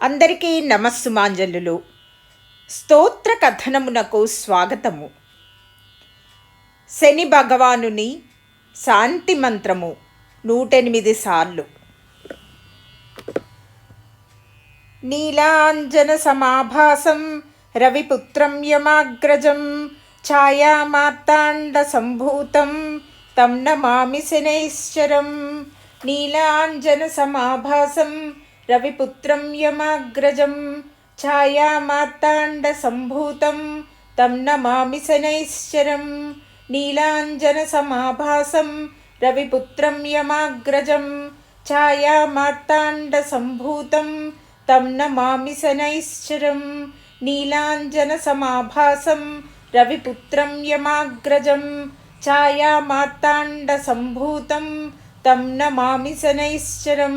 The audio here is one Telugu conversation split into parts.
అందరికీ నమస్సుమాంజలులు. స్తోత్ర కథనమునకు స్వాగతము. శని భగవానుని శాంతి మంత్రము నూటెనిమిది సార్లు. నీలాంజన సమాభాసం రవిపుత్రం యమాగ్రజం ఛాయామార్తాండ సంభూతం తం నమామి శనైశ్వరం నీలాంజన సమాభాసం రవిపుత్రం యమాగ్రజం ఛాయామార్తాండ సంభూతం తం నమామి శనైశ్చరం నీలాంజన సమాభాసం రవిపుత్రం యమాగ్రజం ఛాయామార్తాండ సంభూతం తం నమామి శనైశ్చరం నీలాంజన సమాభాసం రవిపుత్రం యమాగ్రజం ఛాయామార్తాండ సంభూతం తం నమామి శనైశ్చరం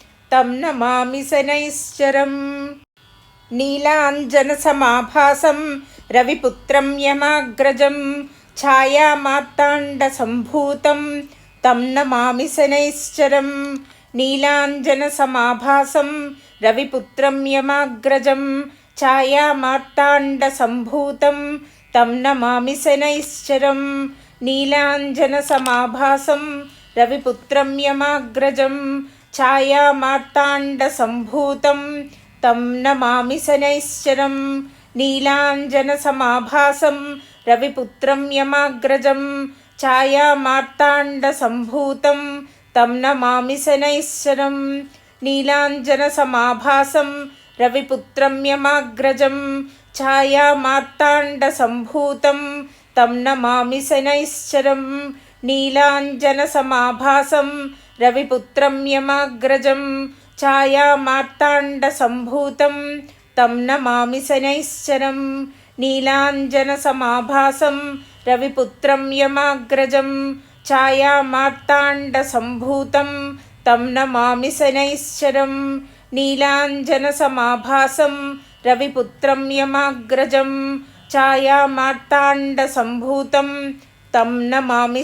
నీలాంజన సమాభాసం రవిపుత్రం యమాగ్రజం ఛాయామార్తాండ సంభూతం తం నమామి శనైశ్చరం నీలాంజన సమాభాసం రవిపుత్రం యమాగ్రజం ఛాయామార్తాండ సంభూతం తం నమామి శనైశ్చరం నీలాంజన సమాభాసం రవిపుత్రం యమాగ్రజం ఛాయామార్తాండ సంభూతం తం నమామి శనైశ్చరం నీలాంజన సమాభాసం రవిపుత్రం యమాగ్రజం ఛాయామార్తాండ సంభూతం తం నమామి శనైశ్చరం నీలాంజన సమాభాసం రవిపుత్రం యమాగ్రజం ఛాయామార్తాండ సంభూతం తం నమామి శనైశ్చరం నీలాంజన సమాభాసం రవిపుత్రం యమాగ్రజం ఛాయామార్తాండ సంభూతం తం నమామి శనైశ్చరం నీలాంజన సమాభాసం రవిపుత్రం యమాగ్రజం ఛాయామార్తాండ సంభూతం తం నమామి శనైశ్చరం నీలాంజన సమాభాసం రవిపుత్రం యమాగ్రజం ఛాయామార్తాండ సంభూతం తం నమామి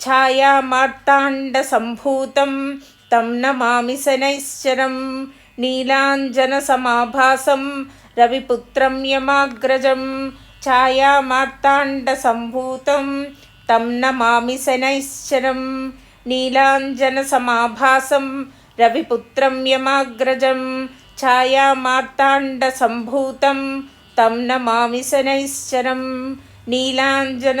సమాభాసం ఛాయామార్తాండ సంభూతం తం నమామి శనైశ్చరం నీలాంజన సమాభాసం రవిపుత్రం యమాగ్రజం ఛాయామార్తాండ సంభూతం తం నమామి శనైశ్చరం నీలాంజన సమాభాసం రవిపుత్రం యమాగ్రజం ఛాయామార్తాండ సంభూతం తం నమామి శనైశ్చరం నీలాంజన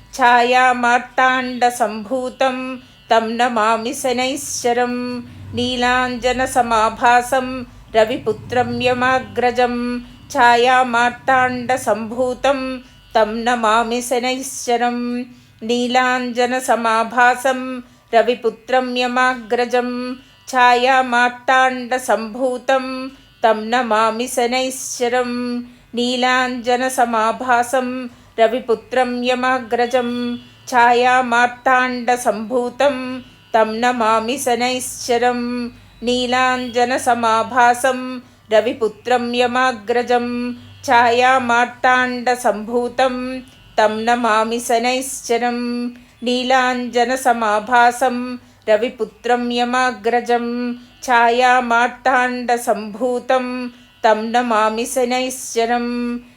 ఛాయామార్తాండసంభూతం తం నమామి శనైశ్వరం నీలాంజనసమాభాసం రవిపుత్రం యమాగ్రజం ఛాయామార్తాండసంభూతం తం నమామి శనైశ్వరం నీలాంజనసమాభాసం రవిపుత్రం యమాగ్రజం ఛాయామార్తాండసంభూతం తం నమామి శనైశ్వరం నీలాంజనసమాభాసం రవిపుత్రం యమగ్రజం ఛాయామార్తాండసంభూతం తం నమామి శనైశ్చరం నీలాంజనసమాభాసం రవిపుత్రం యమాగ్రజం ఛాయామార్తాండసంభూతం తం నమామి శనైశ్చరం నీలాంజనసమాభాసం రవిపుత్రం యమాగ్రజం ఛాయామార్తాండసంభూతం తం నమామి శనైశ్చరం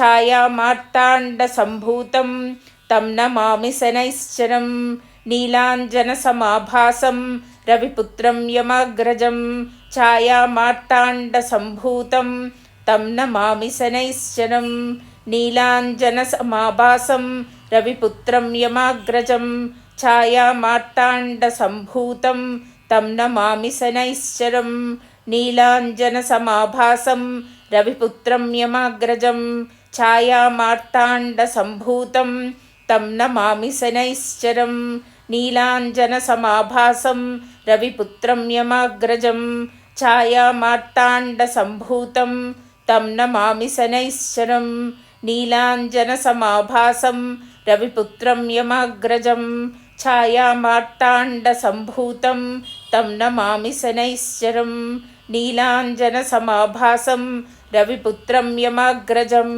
ఛాయామార్తాండసంభూతం తం నమామి శనైశ్చరం. నీలాంజనసమాభాసం. రవిపుత్రం యమగ్రజం. ఛాయామార్తాండసంభూతం తం నమామి శనైశ్చరం. నీలాంజనసమాభాసం. రవిపుత్రం యమాగ్రజం. ఛాయామార్తాండసంభూతం తం నమామి శనైశ్చరం. నీలాంజనసమాభాసం. రవిపుత్రం యమాగ్రజం. ఛాయామార్తాండసంభూతం తం నమామి శనైశ్చరం నీలాంజనసమాభాసం రవిపుత్రం యమాగ్రజం ఛాయామార్తాండసంభూతం తం నమామి శనైశ్చరం నీలాంజనసమాభాసం రవిపుత్రం యమాగ్రజం ఛాయామార్తాండసంభూతం తం నమామి శనైశ్చరం నీలాంజనసమాభాసం రవిపుత్రం యమాగ్రజం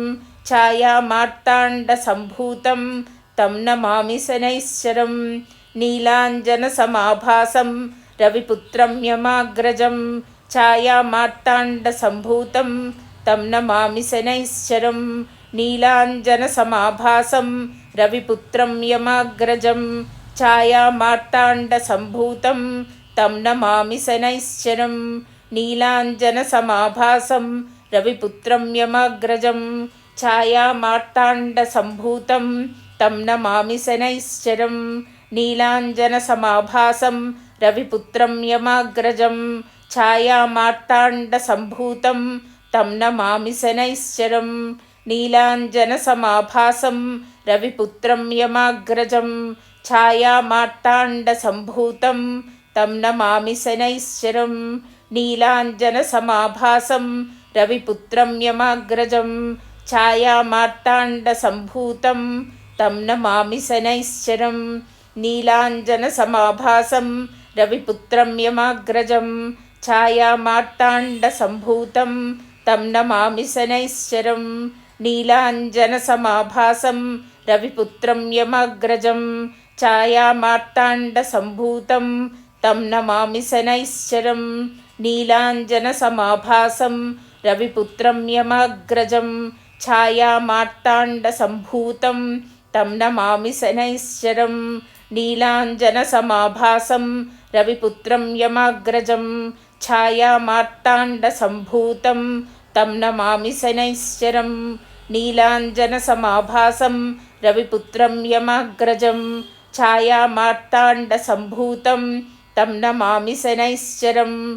ఛాయామార్తాండసంభూతం తం నమామి శనైశ్వరం నీలాంజనసమాభాసం రవిపుత్రం యమాగ్రజం ఛాయామార్తాండసంభూతం తం నమామి శనైశ్వరం నీలాంజనసమాభాసం రవిపుత్రం యమాగ్రజం ఛాయామార్తాండసంభూతం తం నమామి శనైశ్వరం నీలాంజనసమాభాసం రవిపుత్రం యమగ్రజం ఛాయామార్తాండసంభూతం తం నమామి శనైశ్చరం నీలాంజనసమాభాసం రవిపుత్రం యమాగ్రజం ఛాయామార్తాండసంభూతం తం నమామి శనైశ్చరం నీలాంజనసమాభాసం రవిపుత్రం యమాగ్రజం ఛాయామార్తాండసంభూతం తం నమామి శనైశ్చరం నీలాంజనసమాభాసం रविपुत्रं यमाग्रजं छायामार्ताण्डसम्भूतं तं नमामि शनैश्चरं नीलाञ्जनसमाभासं रविपुत्रं यमाग्रजं छायामार्ताण्डसम्भूतं तं नमामि शनैश्चरं नीलाञ्जनसमाभासं रविपुत्रं यमाग्रजं छायामार्ताण्डसम्भूतं तं नमामि शनैश्चरं नीलाञ्जनसमाभासं రవిపుత్రం యమాగ్రజం ఛాయామార్తాండసంభూతం తం నమామి శనైశ్చరం నీలాంజనసమాభాసం రవిపుత్రం యమాగ్రజం ఛాయామార్తాండసంభూతం తం నమామి శనైశ్చరం నీలాంజనసమాభాసం రవిపుత్రం యమాగ్రజం ఛాయామార్తాండసంభూతం तं नमामि शनैश्चरम्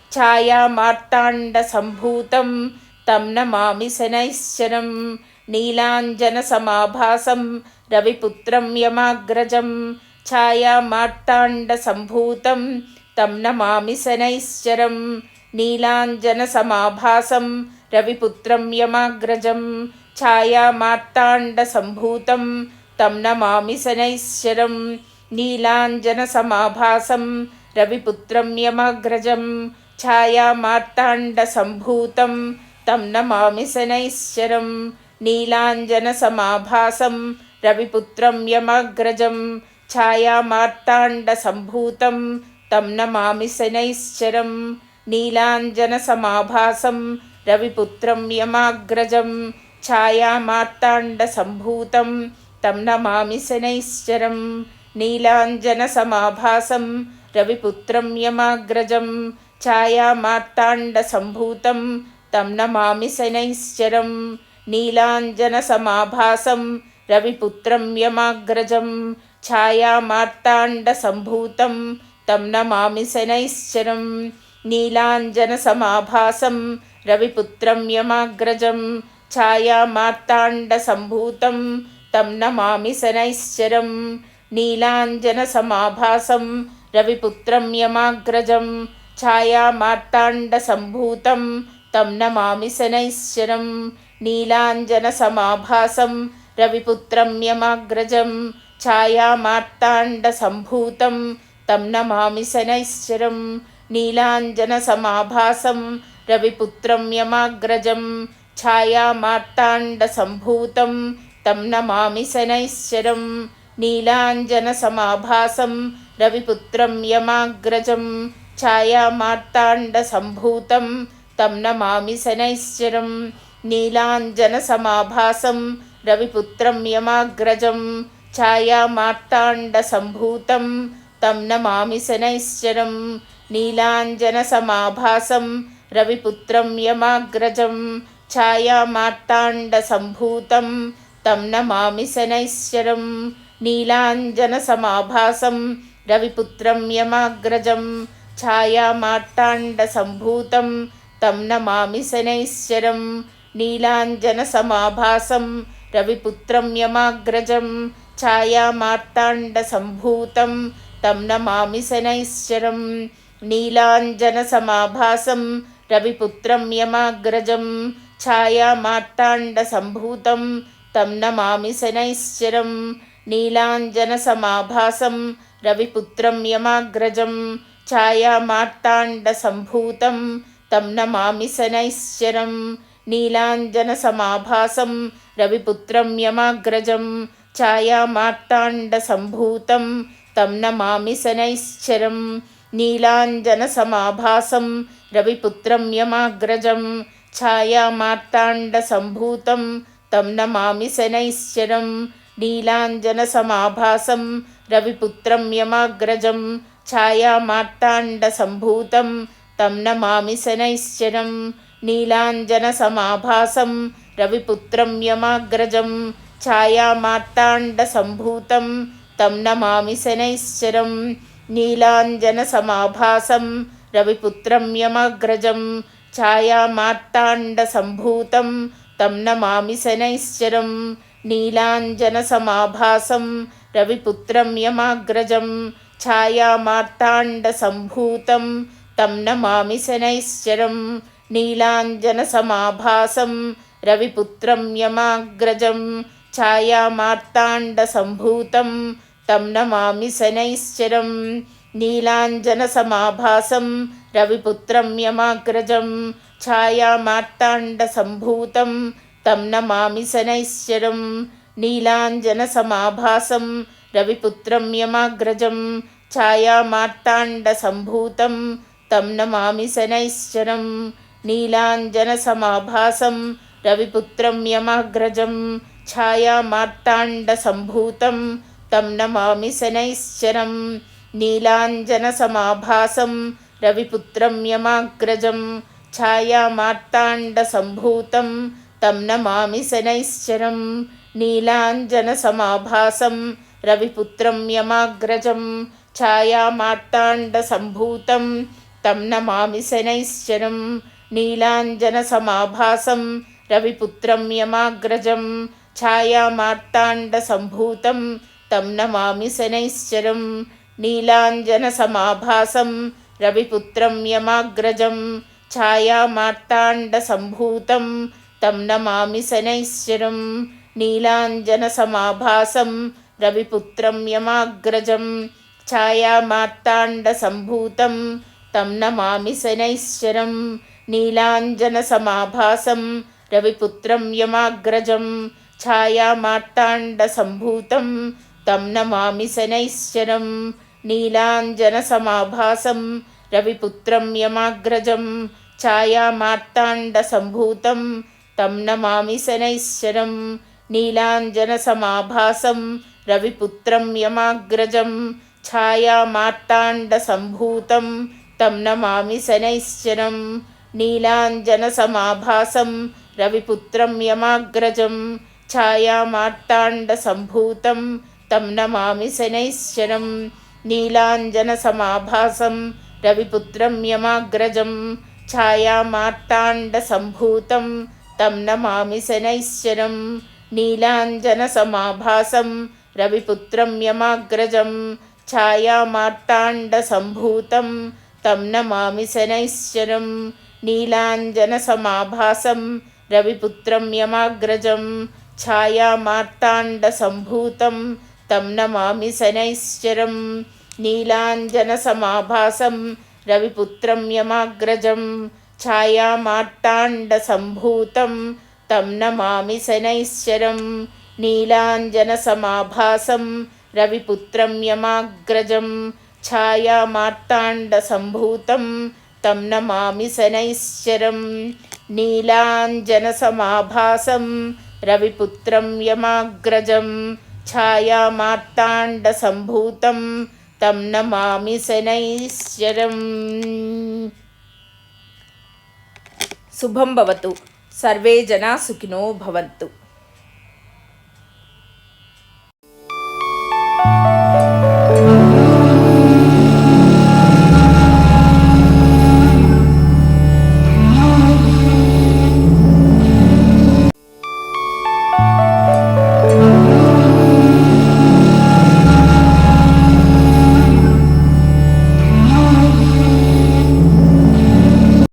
ఛాయామార్తాండసంభూతం తం నమామి శనైశ్చరం నీలాంజనసమాభాసం రవిపుత్రం యమాగ్రజం ఛాయామార్తాండసంభూతం తం నమామి శనైశ్చరం నీలాంజనసమాభాసం రవిపుత్రం యమాగ్రజం ఛాయామార్తాండసంభూతం తం నమామి శనైశ్చరం నీలాంజనసమాభాసం రవిపుత్రం యమాగ్రజం ఛాయామార్తాండసంభూతం తం నమామి శనైశ్వరం నీలాంజనసమాభాసం రవిపుత్రం యమగ్రజం ఛాయామార్తాండసంభూతం తం నమామి శనైశ్చరం నీలాంజనసమాభాసం రవిపుత్రం యమాగ్రజం ఛాయామార్తాండసంభూతం తం నమామి శనైశ్చరం నీలాంజనసమాభాసం రవిపుత్రం యమాగ్రజం ఛాయామార్తాండసంభూతం తం నమామి శనైశ్చరం నీలాంజనసమాభాసం రవిపుత్రం యమాగ్రజం ఛాయామార్తాండసంభూతం తం నమామి శనైశ్చరం నీలాంజనసమాభాసం రవిపుత్రం యమాగ్రజం ఛాయామార్తాండసంభూతం తం నమామి శనైశ్చరం నీలాంజనసమాభాసం రవిపుత్రం యమాగ్రజం ఛాయామార్తాండసంభూతం తం నమామి శనైశ్వరం నీలాంజనసమాభాసం రవిపుత్రం యమాగ్రజం ఛాయామార్తాండసంభూతం తం నమామి శనైశ్వరం నీలాంజనసమాభాసం రవిపుత్రం యమాగ్రజం ఛాయామార్తాండసంభూతం తం నమామి శనైశ్వరం నీలాంజనసమాభాసం రవిపుత్రం యమాగ్రజం ఛాయామార్తాండసంభూతం తం నమామి శనైశ్చరం నీలాంజనసమాభాసం రవిపుత్రం యమాగ్రజం ఛాయామార్తాండసంభూతం తం నమామి శనైశ్చరం నీలాంజనసమాభాసం రవిపుత్రం యమాగ్రజం ఛాయామార్తాండసంభూతం తం నమామి శనైశ్చరం నీలాంజనసమాభాసం రవిపుత్రం యమాగ్రజం ఛాయామాట్టాండసంభూతం తం నమామి శనైశ్వరం నీలాంజనసమాభాసం రవిపుత్రం యమాగ్రజం ఛాయామార్తాండసంభూతం తం నమామి శనైశ్వరం నీలాంజనసమాభాసం రవిపుత్రం యమాగ్రజం ఛాయామార్తాండసంభూతం తం నమామి శనైశ్వరం నీలాంజనసమాభాసం రవిపుత్రం యమాగ్రజం छायामार्ताण्डसम्भूतं तं नमामि सनैश्चरं नीलाञ्जनसमाभासं रविपुत्रं यमाग्रजं। छायामार्ताण्डसम्भूतं तं नमामि सनैश्चरं नीलाञ्जनसमाभासं रविपुत्रं यमाग्रजं। छायामार्ताण्डसम्भूतं तं नमामि मामिसनैश्चरं नीलाञ्जनसमाभासं रविपुत्रं यमाग्रजं। ఛాయామార్తాండసంభూతం తం నమామి శనైశ్చరం నీలాంజనసమాభాసం రవిపుత్రం యమాగ్రజం ఛాయామార్తాండసంభూతం తం నమామి శనైశ్చరం నీలాంజనసమాభాసం రవిపుత్రం యమగ్రజం ఛాయామార్తాండసంభూతం తం నమామి శనైశ్చరం నీలాంజనసమాభాసం రవిపుత్రం యమాగ్రజం ఛాయామార్తాండసంభూతం తం నమామి శనైశ్చరం నీలాంజనసమాభాసం రవిపుత్రం యమాగ్రజం ఛాయామార్తాండసంభూతం తం నమామి శనైశ్చరం నీలాంజనసమాభాసం రవిపుత్రం యమాగ్రజం ఛాయామార్తాండసంభూతం తం నమామి శనైశ్చరం నీలాంజనసమాభాసం రవిపుత్రం యమాగ్రజం ఛాయామార్తాండసంభూతం తం నమామి శనైశ్చరం నీలాంజనసమాభాసం రవిపుత్రం యమాగ్రజం ఛాయామార్తాండసంభూతం తం నమామి శనైశ్చరం నీలాంజనసమాభాసం రవిపుత్రం యమాగ్రజం ఛాయామార్తాండసంభూతం తం నమామి శనైశ్చరం నీలాంజనసమాభాసం రవిపుత్రం యమాగ్రజం ఛాయామార్తాండసంభూతం తం నమామి శనైశ్చరం నీలాంజనసమాభాసం రవిపుత్రం యమాగ్రజం ఛాయామార్తాండసంభూతం తం నమామి శనైశ్చరం నీలాంజనసమాభాసం రవిపుత్రం యమాగ్రజం ఛాయామార్తాండసంభూతం తం నమామి శనైశ్చరం నీలాంజనసమాభాసం రవిపుత్రం యమాగ్రజం ఛాయామార్తాండసంభూతం తం నమామి శనైశ్వరం నీలాంజనసమాభాసం రవిపుత్రం యమాగ్రజం ఛాయామార్తాండసంభూతం తం నమామి శనైశ్వరం నీలాంజనసమాభాసం రవిపుత్రం యమాగ్రజం ఛాయామార్తాండసంభూతం తం నమామి శనైశ్వరం నీలాంజనసమాభాసం రవిపుత్రం యమాగ్రజం ఛాయామార్తాండసంభూతం తం నమామి శనైశ్చరం నీలాంజనసమాభాసం రవిపుత్రం యమాగ్రజం ఛాయామార్తాండసంభూతం తం నమామి శనైశ్చరం నీలాంజనసమాభాసం రవిపుత్రం యమాగ్రజం ఛాయామార్తాండసంభూతం తం నమామి శనైశ్చరం నీలాంజనసమాభాసం రవిపుత్రం యమాగ్రజం ఛాయామార్తాండసంభూతం తం నమామి శనైశ్చరం నీలాంజనసమాభాసం రవిపుత్రం యమాగ్రజం ఛాయామార్తాండసంభూతం తం నమామి శనైశ్చరం నీలాంజనసమాభాసం రవిపుత్రం యమాగ్రజం ఛాయామార్తాండసంభూతం తం నమామి శనైశ్చరం నీలాञ्जनसमाभासं रविपुत्रं यमाग्रजं छायामार्ताण्डसम्भूतं तं नमामि शनैश्चरं नीलाञ्जनसमाभासं रविपुत्रं यमाग्रजं छायामार्ताण्डसम्भूतं तं नमामि शनैश्चरम् శుభం భవతు సర్వే జనా సుఖినో భవంతు